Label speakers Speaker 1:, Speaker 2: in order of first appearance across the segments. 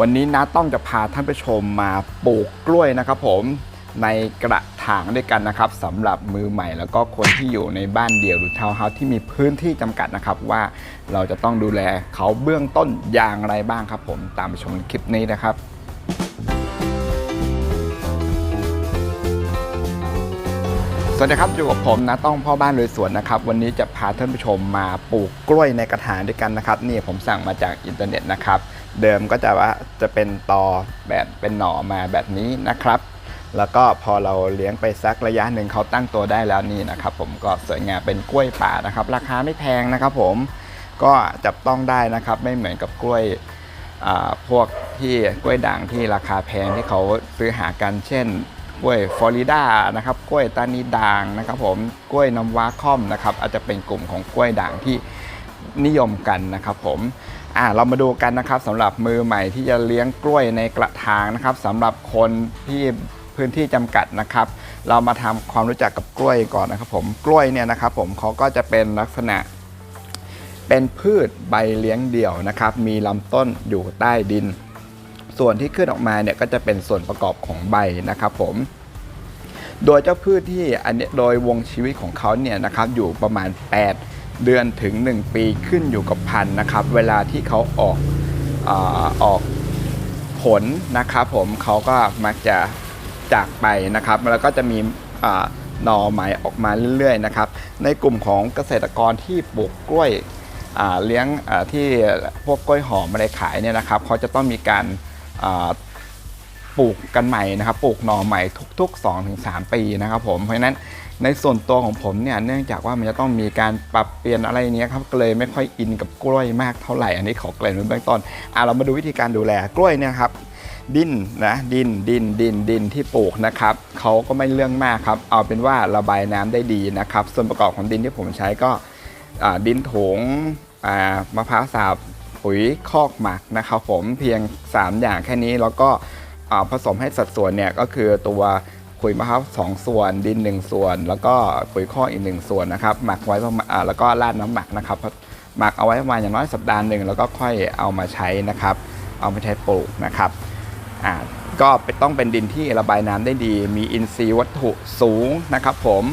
Speaker 1: วันนี้นะต้องจะพาท่านผู้ชมมาปลูกกล้วยนะครับผมในกระถางด้วยกันนะครับสำหรับมือใหม่แล้วก็คนที่อยู่ในบ้านเดี่ยวหรือทาวน์เฮาส์ที่มีพื้นที่จำกัดนะครับ ว่าเราจะต้องดูแลเขาเบื้องต้นอย่างไรบ้างครับผมตามไปชมคลิปนี้นะครับ วัสดีครับอยู่กับผมนะต้องพ่อบ้านเลยสวนนะครับ วันนี้จะพาท่านผู้ชมมาปลูกกล้วยในกระถางด้วยกันนะครับ นี่ผมสั่งมาจากอินเทอร์เน็ตนะครับ เดิมก็จะว่าจะเป็นตอแบบเป็นหน่อมาแบบนี้นะครับ แล้วก็พอเราเลี้ยงไปสักระยะหนึ่งเขาตั้งตัวได้แล้วนี่นะครับ ผมก็สวยงามเป็นกล้วยป่านะครับ ราคาไม่แพงนะครับผมก็จับต้องได้นะครับ ไม่เหมือนกับกล้วยอ่าพวกที่กล้วยด่างที่ราคาแพงที่เขาซื้อหากันเช่น กล้วยฟลอริดานะครับกล้วยตานีด่างนะครับผมกล้วยน้ำว้าค่อมนะครับอาจจะเป็นกลุ่มของกล้วยด่างที่นิยมกันนะครับผมอ่าเรามาดูกันนะครับสำหรับมือใหม่ที่จะเลี้ยงกล้วยในกระถางนะครับสำหรับคนที่พื้นที่จำกัดนะครับ เรามาทำความรู้จักกับกล้วยก่อนนะครับผมกล้วยเนี่ยนะครับผมเขาก็จะเป็นลักษณะ เป็นพืชใบเลี้ยงเดี่ยวนะครับ มีลำต้นอยู่ใต้ดิน ส่วนที่ขึ้นออกมาเนี่ยก็จะเป็นส่วนประกอบของใบนะครับผม โดยเจ้าพืชที่อันนี้โดยวงชีวิตของเขาเนี่ยนะครับอยู่ประมาณ 8 เดือนถึง 1 ปีขึ้นอยู่กับพันธุ์นะครับ เวลาที่เขาออกอออกผลนะครับผมเขาก็มักจะจากไปนะครับ แล้วก็จะมีหน่อใหม่ออกมาเรื่อยๆนะครับ ในกลุ่มของเกษตรกรที่ปลูกกล้วยเลี้ยงที่พวกกล้วยหอมอะไรขายเนี่ยนะครับเขาจะต้องมีการ ปลูกกันใหม่นะครับ ปลูกหน่อใหม่ทุก ๆ 2-3 ปีนะครับผม เพราะฉะนั้นในส่วนตัวของผมเนี่ยเนื่องจากว่ามันจะต้องมีการปรับเปลี่ยนอะไรเนี้ยครับก็เลยไม่ค่อยอินกับกล้วยมากเท่าไหร่ อันนี้ขอเกริ่นไว้เบื้องต้นอะเรามาดูวิธีการดูแลกล้วยเนี่ยครับดินนะดินดินดินดินที่ปลูกนะครับเขาก็ไม่เรื่องมากครับ เอาเป็นว่าระบายน้ำได้ดีนะครับ ส่วนประกอบของดินที่ผมใช้ก็ดินถงมะพร้าวสาบ ปุ๋ยคอกหมักนะครับผมเพียง 3 อย่างแค่นี้แล้วก็ผสมให้สัดส่วนเนี่ยก็คือตัวปุ๋ยมะพร้าวสองส่วนดิน 1 ส่วน แล้วก็ปุ๋ยคอกอีก 1 ส่วนนะครับหมักไว้ประมาณแล้วก็ราดน้ำหมักนะครับหมักเอาไว้ประมาณอย่างน้อยสัปดาห์หนึ่งแล้วก็ค่อยเอามาใช้นะครับ เอามาใช้ปลูกนะครับอ่าก็ต้องเป็นดินที่ระบายน้ำได้ดี มีอินทรีย์วัตถุสูงนะครับ ผม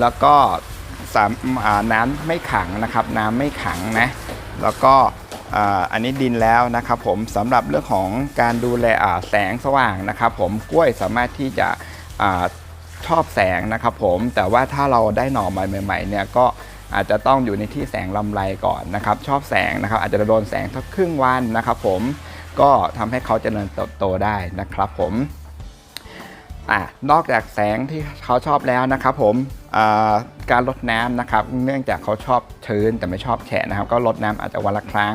Speaker 1: แล้วก็สามน้ำไม่ขังนะครับ น้ำไม่ขังนะแล้วก็ อันนี้ดินแล้วนะครับผมสำหรับเรื่องของการดูแลแสงสว่างนะครับผมกล้วยสามารถที่จะชอบแสงนะครับผมแต่ว่าถ้าเราได้หน่อใหม่ๆเนี่ยก็อาจจะต้องอยู่ในที่แสงลำไรก่อนนะครับ ชอบแสงนะครับ อาจจะโดนแสงสักครึ่งวันนะครับผมก็ทำให้เขาเจริญเติบโตได้นะครับผม อ่านอกจากแสงที่เขาชอบแล้วนะครับผมการลดน้ำนะครับ เนื่องจากเขาชอบชื้นแต่ไม่ชอบแฉะนะครับ ก็ลดน้ำอาจจะวันละครั้ง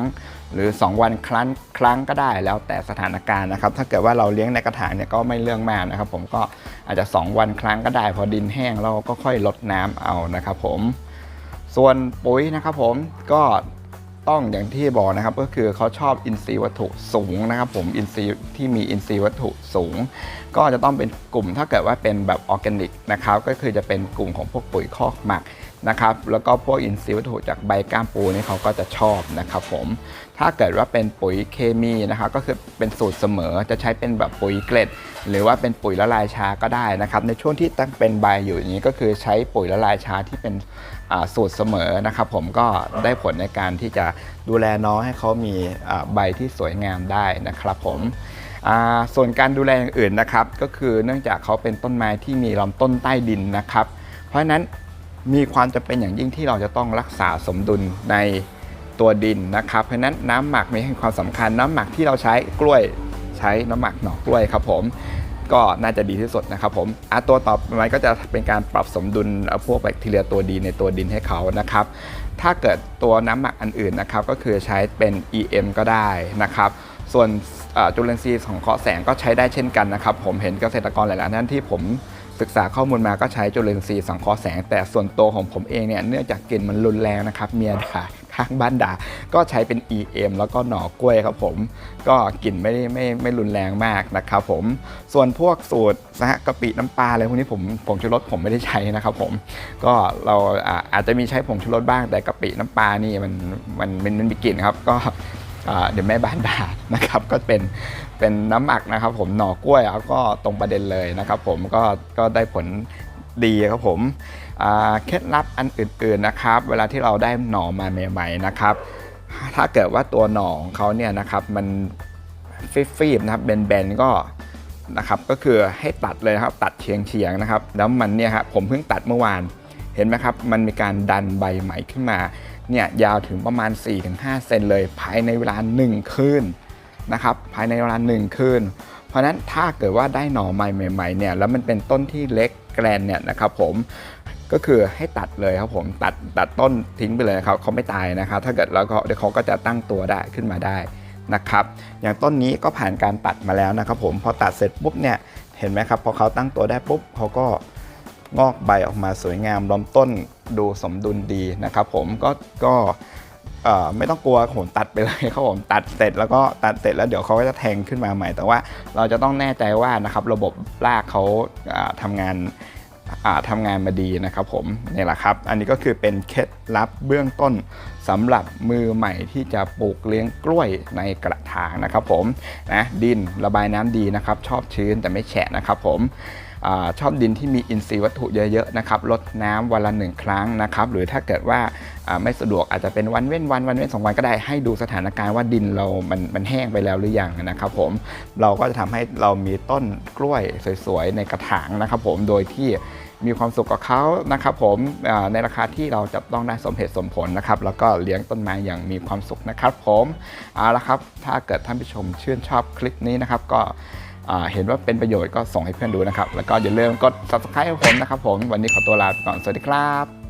Speaker 1: หรือ 2 วันครั้งครั้งก็ได้แล้วแต่สถานการณ์นะครับ ถ้าเกิดว่าเราเลี้ยงในกระถางเนี่ยก็ไม่เรื่องมากนะครับ ผมก็อาจจะ 2 วันครั้งก็ได้ พอดินแห้งเราก็ค่อยลดน้ำเอานะครับ ผม ส่วนปุ๋ยนะครับผมก็ ต้องอย่างที่บอกนะครับก็คือเขาชอบอินทรีย์วัตถุสูงนะครับผมอินทรีย์ที่มีอินทรีย์วัตถุสูง ก็จะต้องเป็นกลุ่มถ้าเกิดว่าเป็นแบบออร์แกนิกนะครับก็คือจะเป็นกลุ่มของพวกปุ๋ยคอกหมัก นะครับแล้วก็พวกอินทรีย์วัตถุจากใบก้ามปูนี่เขาก็จะชอบนะครับผมถ้าเกิดว่าเป็นปุ๋ยเคมีนะครับก็คือเป็นสูตรเสมอจะใช้เป็นแบบปุ๋ยเกล็ด หรือว่าเป็นปุ๋ยละลายชาก็ได้นะครับในช่วงที่ตั้งเป็นใบอยู่อย่างนี้ก็คือใช้ปุ๋ยละลายชาที่เป็นสูตรเสมอนะครับผมก็ได้ผลในการที่จะดูแลน้องให้เขามีใบที่สวยงามได้นะครับผมส่วนการดูแลอย่างอื่นนะครับก็คือเนื่องจากเขาเป็นต้นไม้ที่มีลำต้นใต้ดินนะครับ เพราะฉะนั้น มีความจำเป็นอย่างยิ่งที่เราจะต้องรักษาสมดุลในตัวดินนะครับ เพราะนั้นน้ำหมักมีความสำคัญน้ำหมักที่เราใช้กล้วยใช้น้ำหมักหน่อกล้วยครับผมก็น่าจะดีที่สุดนะครับผมอะตัวต่อไปก็จะเป็นการปรับสมดุลพวกแบคทีเรียตัวดีในตัวดินให้เขานะครับ ถ้าเกิดตัวน้ำหมักอันอื่นนะครับก็คือใช้เป็น EM ก็ได้นะครับ ส่วนจุลินทรีย์ของเคราะห์แสงก็ใช้ได้เช่นกันนะครับ ผมเห็นเกษตรกรหลายๆท่านที่ผม ศึกษาข้อมูลมาก็ใช้จุลินทรีย์สังเคราะห์แสง แต่ส่วนตัวของผมเองเนี่ยเนื่องจากกลิ่นมันรุนแรงนะครับเมียด่าข้างบ้านด่าก็ใช้เป็น EM แล้วก็หน่อกล้วยครับผม ก็กลิ่นไม่ได้ไม่ไม่รุนแรงมากนะครับผมส่วนพวกสูตรนะฮะกะปิน้ำปลาอะไรพวกนี้ผมผงชูรสผมไม่ได้ใช้นะครับผมก็เราอาอาจจะมีใช้ผงชูรสบ้างแต่กะปิน้ำปลานี่มันมันมันมีกลิ่นครับก็เดี๋ยวแม่บ้านด่านะครับก็เป็น เป็นน้ำหมักนะครับผมหน่อกล้วยแล้วก็ตรงประเด็นเลยนะครับผมก็ก็ได้ผลดีครับผมเคล็ดลับอันอื่นๆนะครับ เวลาที่เราได้หน่อมาใหม่ๆนะครับ ถ้าเกิดว่าตัวหน่อของเขาเนี่ยนะครับมันฟีบๆนะครับแบนๆก็นะครับก็คือให้ตัดเลยครับตัดเฉียงๆนะครับ แล้วมันเนี่ยครับผมเพิ่งตัดเมื่อวานเห็นไหมครับ มันมีการดันใบใหม่ขึ้นมาเนี่ยยาวถึงประมาณ 4-5 เซนเลยภายในเวลา 1 คืน นะครับภายในเวลา1คืน เพราะนั้นถ้าเกิดว่าได้หน่อใหม่ใหม่ๆเนี่ยแล้วมันเป็นต้นที่เล็กแกรนเนี่ยนะครับผมก็คือให้ตัดเลยครับผมตัดตัดต้นทิ้งไปเลยครับเขาไม่ตายนะครับ ถ้าเกิดแล้วก็เดี๋ยวเขาก็จะตั้งตัวได้ขึ้นมาได้นะครับ อย่างต้นนี้ก็ผ่านการตัดมาแล้วนะครับ ผมพอตัดเสร็จปุ๊บเนี่ยเห็นไหมครับพอเขาตั้งตัวได้ปุ๊บเขาก็งอกใบออกมาสวยงามลำต้นดูสมดุลดีนะครับ ผมก็ก็ ไม่ต้องกลัวผมตัดไปเลยครับผมตัดเสร็จแล้วก็ตัดเสร็จแล้วเดี๋ยวเขาก็จะแทงขึ้นมาใหม่ แต่ว่าเราจะต้องแน่ใจว่านะครับระบบรากเขาอ่าทำงานอ่าทำงานมาดีนะครับผมนี่แหละครับ อันนี้ก็คือเป็นเคล็ดลับเบื้องต้นสำหรับมือใหม่ที่จะปลูกเลี้ยงกล้วยในกระถางนะครับผมนะดินระบายน้ำดีนะครับ ชอบชื้นแต่ไม่แฉะนะครับผมอชอบดินที่มีอินทรีย์วัตถุเยอะๆนะครับลดน้ำวันละหนึ่งครั้งนะครับ หรือถ้าเกิดว่า ไม่สะดวกอาจจะเป็นวันเว้นวันวันเว้นสองวันก็ได้ให้ดูสถานการณ์ว่าดินเรามันมันแห้งไปแล้วหรือยังนะครับผมเราก็จะทำให้เรามีต้นกล้วยสวยๆในกระถางนะครับผมโดยที่มีความสุขกับเขานะครับผมในราคาที่เราจับต้องได้สมเหตุสมผลนะครับแล้วก็เลี้ยงต้นไม้อย่างมีความสุขนะครับผมเอาละครับถ้าเกิดท่านผู้ชมชื่นชอบคลิปนี้นะครับก็เห็นว่าเป็นประโยชน์ก็ส่งให้เพื่อนดูนะครับ แล้วก็อย่าลืมกด subscribe ผมนะครับผม วันนี้ขอตัวลาไปก่อน สวัสดีครับ